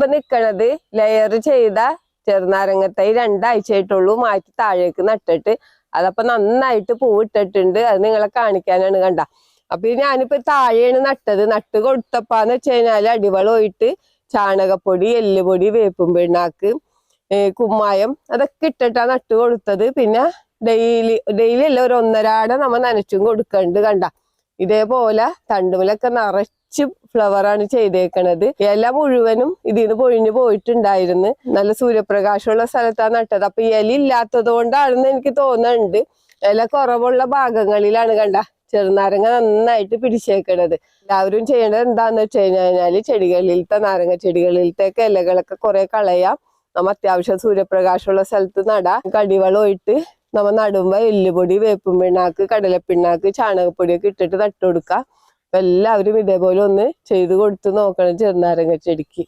ഇപ്പൊ നിക്കണത് ലെയർ ചെയ്ത ചെറുനാരങ്ങത്തൈ രണ്ടാഴ്ചയായിട്ടുള്ളൂ മാറ്റി താഴേക്ക് നട്ടിട്ട്. അതപ്പോ നന്നായിട്ട് പൂവിട്ടിട്ടുണ്ട്. അത് നിങ്ങളെ കാണിക്കാനാണ് കണ്ട. അപ്പൊ ഞാനിപ്പോ താഴെയാണ് നട്ടത്. നട്ട് കൊടുത്തപ്പാന്ന് വെച്ച് കഴിഞ്ഞാൽ അടിവളമായിട്ട് ചാണകപ്പൊടി എല്ലുപൊടി വേപ്പും പിണ്ണാക്ക് കുമ്മായം അതൊക്കെ ഇട്ടിട്ടാ നട്ട് കൊടുത്തത്. പിന്നെ ഡെയിലി ഡെയിലി അല്ല ഒരു ഒന്നരാടെ നമ്മ നനച്ചും കൊടുക്കണ്ട് കണ്ട. ഇതേപോലെ തണ്ടുമലൊക്കെ നിറച്ച് ഫ്ലവറാണ് ചെയ്തേക്കണത്. ഇല മുഴുവനും ഇതിൽ നിന്ന് പൊഴിഞ്ഞു പോയിട്ടുണ്ടായിരുന്നു. നല്ല സൂര്യപ്രകാശമുള്ള സ്ഥലത്താണ് നട്ടത്. അപ്പൊ ഇല ഇല്ലാത്തത് കൊണ്ടാണെന്ന് എനിക്ക് തോന്നുന്നുണ്ട്. ഇല കുറവുള്ള ഭാഗങ്ങളിലാണ് കണ്ട. ചെറുനാരങ്ങ നന്നായിട്ട് പിടിച്ചേക്കണത്. എല്ലാവരും ചെയ്യേണ്ടത് എന്താന്ന് വെച്ച് കഴിഞ്ഞാൽ ചെടികളിലത്തെ നാരങ്ങ ചെടികളിലത്തെ ഇലകളൊക്കെ കുറെ കളയാം. നമ്മ അത്യാവശ്യം സൂര്യപ്രകാശമുള്ള സ്ഥലത്ത് നടാം. കടിവളമായിട്ട് നമ്മ നടുമ്പോ എല്ലുപൊടി വേപ്പും പിണ്ണാക്ക് കടലപ്പിണ്ണാക്ക് ചാണകപ്പൊടിയൊക്കെ ഇട്ടിട്ട് നട്ടു കൊടുക്കാം എല്ലാവരും ഇതേപോലെ ഒന്ന് ചെയ്ത് കൊടുത്ത് നോക്കണം ചെറുനാരങ്ങ ചെടിക്ക്.